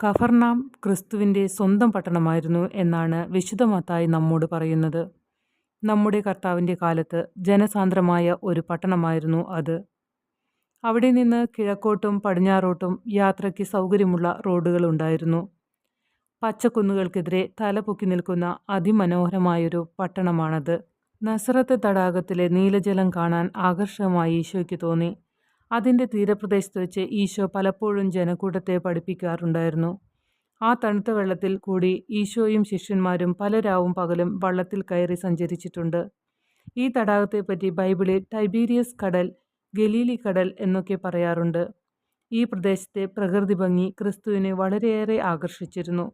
കഫർനാം ക്രിസ്തുവിന്റെ സ്വന്തം പട്ടണമായിരുന്നു എന്നാണ് വിശുദ്ധ മത്തായി നമ്മോട് പറയുന്നത്. നമ്മുടെ കർത്താവിന്റെ കാലത്ത് ജനസാന്ദ്രമായ ഒരു പട്ടണമായിരുന്നു അത്. അവിടെ നിന്ന് കിഴക്കോട്ടും പടിഞ്ഞാറോട്ടും യാത്രയ്ക്ക് സൗകര്യമുള്ള റോഡുകളുണ്ടായിരുന്നു പച്ചക്കുന്നുകൾക്കെതിരെ തലപൊക്കി നിൽക്കുന്ന അതിമനോഹരമായൊരു പട്ടണമാണത്. നസറത്ത് തടാകത്തിലെ നീലജലം കാണാൻ ആകർഷകമായി ഈശോയ്ക്ക് തോന്നി. അതിന്റെ തീരപ്രദേശത്ത് വെച്ച് ഈശോ പലപ്പോഴും ജനക്കൂട്ടത്തെ പഠിപ്പിക്കാറുണ്ടായിരുന്നു. ആ തണുത്ത വെള്ളത്തിൽ കൂടി ഈശോയും ശിഷ്യന്മാരും പലരാവും പകലും വള്ളത്തിൽ കയറി സഞ്ചരിച്ചിട്ടുണ്ട്. ഈ തടാകത്തെപ്പറ്റി ബൈബിളിൽ ടൈബീരിയസ് കടൽ ഗലീലി കടൽ എന്നൊക്കെ പറയാറുണ്ട്. ഈ പ്രദേശത്തെ പ്രകൃതി ഭംഗി ക്രിസ്തുവിനെ വളരെയേറെ ആകർഷിച്ചിരുന്നു.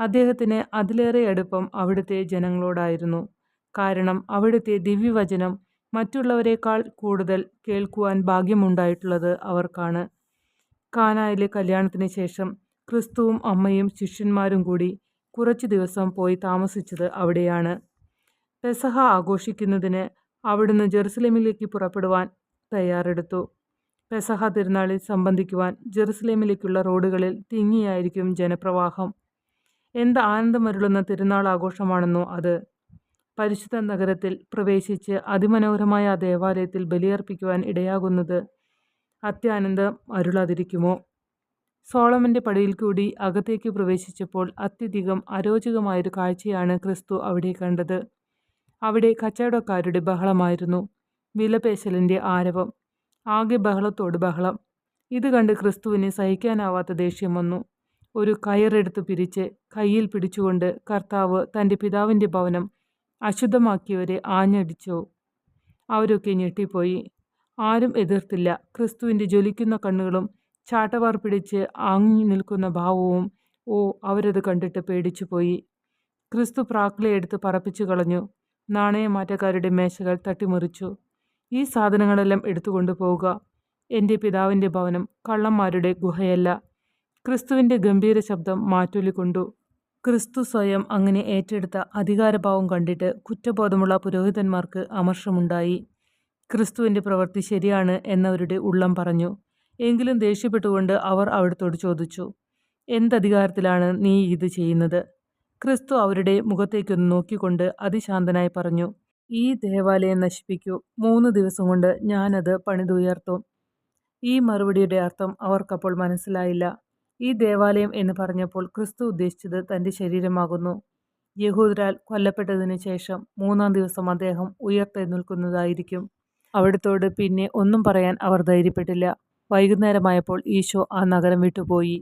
അദ്ദേഹത്തിന് അതിലേറെ അടുപ്പം അവിടുത്തെ ജനങ്ങളോടായിരുന്നു. കാരണം അവിടുത്തെ ദിവ്യവചനം മറ്റുള്ളവരെക്കാൾ കൂടുതൽ കേൾക്കുവാൻ ഭാഗ്യമുണ്ടായിട്ടുള്ളത് അവർക്കാണ്. കാനായിലെ കല്യാണത്തിന് ശേഷം ക്രിസ്തുവും അമ്മയും ശിഷ്യന്മാരും കൂടി കുറച്ചു ദിവസം പോയി താമസിച്ചത് അവിടെയാണ്. പെസഹ ആഘോഷിക്കുന്നതിന് അവിടുന്ന് ജെറുസലേമിലേക്ക് പുറപ്പെടുവാൻ തയ്യാറെടുത്തു. പെസഹ തിരുനാളിൽ സംബന്ധിക്കുവാൻ ജെറുസലേമിലേക്കുള്ള റോഡുകളിൽ തിങ്ങിയായിരിക്കും ജനപ്രവാഹം. എന്ത് ആനന്ദമരുളുന്ന തിരുനാൾ ആഘോഷമാണെന്നോ അത് പരിശുദ്ധ നഗരത്തിൽ പ്രവേശിച്ച് അതിമനോഹരമായ ആ ദേവാലയത്തിൽ ബലിയർപ്പിക്കുവാൻ ഇടയാകുന്നത് അത്യാനന്ദം അരുളാതിരിക്കുമോ? സോളമന്റെ പടിയിൽ കൂടി അകത്തേക്ക് പ്രവേശിച്ചപ്പോൾ അത്യധികം അരോചകമായൊരു കാഴ്ചയാണ് ക്രിസ്തു അവിടെ കണ്ടത്. അവിടെ കച്ചവടക്കാരുടെ ബഹളമായിരുന്നു. വിലപേശലിന്റെ ആരവം. ആകെ ബഹളത്തോട് ബഹളം. ഇത് കണ്ട് ക്രിസ്തുവിന് സഹിക്കാനാവാത്ത ദേഷ്യം വന്നു. ഒരു കയറെടുത്ത് പിരിച്ച് കയ്യിൽ പിടിച്ചുകൊണ്ട് കർത്താവ് തന്റെ പിതാവിന്റെ ഭവനം അശുദ്ധമാക്കിയവരെ ആഞ്ഞടിച്ചോ. അവരൊക്കെ ഞെട്ടിപ്പോയി. ആരും എതിർത്തില്ല. ക്രിസ്തുവിന്റെ ജ്വലിക്കുന്ന കണ്ണുകളും ചാട്ടവാർ പിടിച്ച് ആങ്ങി നിൽക്കുന്ന ഭാവവും ഓ അവരത് കണ്ടിട്ട് പേടിച്ചു പോയി ക്രിസ്തു പ്രാക്കളയെടുത്ത് പറപ്പിച്ചു കളഞ്ഞു. നാണയമാറ്റക്കാരുടെ മേശകൾ തട്ടിമുറിച്ചു. ഈ സാധനങ്ങളെല്ലാം എടുത്തുകൊണ്ട് പോവുക. എന്റെ പിതാവിന്റെ ഭവനം കള്ളന്മാരുടെ ഗുഹയല്ല. ക്രിസ്തുവിന്റെ ഗംഭീര ശബ്ദം മാറ്റൊലിക്കൊണ്ടു ക്രിസ്തു സ്വയം അങ്ങനെ ഏറ്റെടുത്ത അധികാരഭാവം കണ്ടിട്ട് കുറ്റബോധമുള്ള പുരോഹിതന്മാർക്ക് അമർഷമുണ്ടായി. ക്രിസ്തുവിന്റെ പ്രവൃത്തി ശരിയാണ് എന്നവരുടെ ഉള്ളം പറഞ്ഞു. എങ്കിലും ദേഷ്യപ്പെട്ടുകൊണ്ട് അവർ അവിടത്തോട് ചോദിച്ചു എന്തധികാരത്തിലാണ് നീ ഇത് ചെയ്യുന്നത്? ക്രിസ്തു അവരുടെ മുഖത്തേക്കൊന്ന് നോക്കിക്കൊണ്ട് അതിശാന്തനായി പറഞ്ഞു ഈ ദേവാലയം നശിപ്പിക്കൂ. മൂന്ന് ദിവസം കൊണ്ട് ഞാനത് പണിതുയർത്തും. ഈ മറുപടിയുടെ അർത്ഥം അവർക്കപ്പോൾ മനസ്സിലായില്ല. ഈ ദേവാലയം എന്ന് പറഞ്ഞപ്പോൾ ക്രിസ്തു ഉദ്ദേശിച്ചത് തന്റെ ശരീരമാകുന്നു. യഹൂദരാൽ കൊല്ലപ്പെട്ടതിന് ശേഷം മൂന്നാം ദിവസം അദ്ദേഹം ഉയർത്തെഴുന്നേൽക്കുന്നതായിരിക്കും. അവിടത്തോട് പിന്നെ ഒന്നും പറയാൻ അവർ ധൈര്യപ്പെട്ടില്ല. വൈകുന്നേരമായപ്പോൾ ഈശോ ആ നഗരം വിട്ടുപോയി.